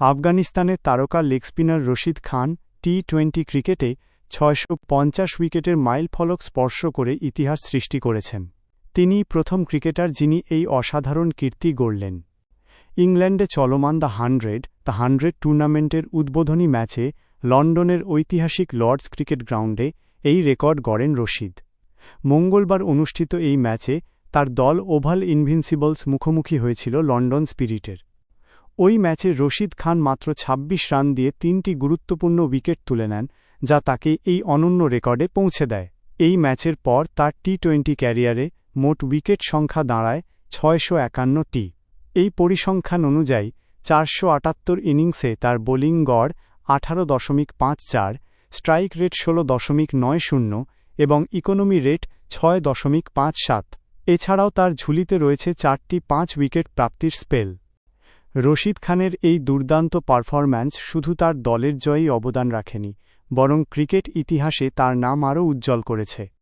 আফগানিস্তানের তারকা leg spinner Rashid Khan T twenty ক্রিকেটে ছয়শো পঞ্চাশ উইকেটের মাইল ফলক স্পর্শ করে ইতিহাস সৃষ্টি করেছেন। তিনিই প্রথম ক্রিকেটার যিনি এই অসাধারণ কীর্তি গড়লেন। ইংল্যান্ডে চলমান দ্য হান্ড্রেড দ্য হান্ড্রেড টুর্নামেন্টের উদ্বোধনী ম্যাচে লন্ডনের ঐতিহাসিক লর্ডস ক্রিকেট গ্রাউন্ডে এই রেকর্ড গড়েন রশিদ। মঙ্গলবার অনুষ্ঠিত এই ম্যাচে তার দল ওভাল ইনভিনসিবলস মুখোমুখি হয়েছিল লন্ডন স্পিরিটের। ওই ম্যাচে রশিদ খান মাত্র ২৬ রান দিয়ে তিনটি গুরুত্বপূর্ণ উইকেট তুলে নেন, যা তাকে এই অনন্য রেকর্ডে পৌঁছে দেয়। এই ম্যাচের পর তার টি টোয়েন্টি ক্যারিয়ারে মোট উইকেট সংখ্যা দাঁড়ায় ছয়শো একান্নটি এই পরিসংখ্যান অনুযায়ী, চারশো আটাত্তর ইনিংসে তার বোলিং গড় আঠারো দশমিক পাঁচ চার, স্ট্রাইক রেট ষোলো দশমিক নয় শূন্য এবং ইকোনমি রেট ছয় দশমিক পাঁচ সাত। এছাড়াও তার ঝুলিতে রয়েছে চারটি পাঁচ উইকেট প্রাপ্তির স্পেল। রশিদ খানের এই দুর্দান্ত পারফরম্যান্স শুধু তার দলের জয়েই অবদান রাখেনি, বরং ক্রিকেট ইতিহাসে তার নাম আরও উজ্জ্বল করেছে।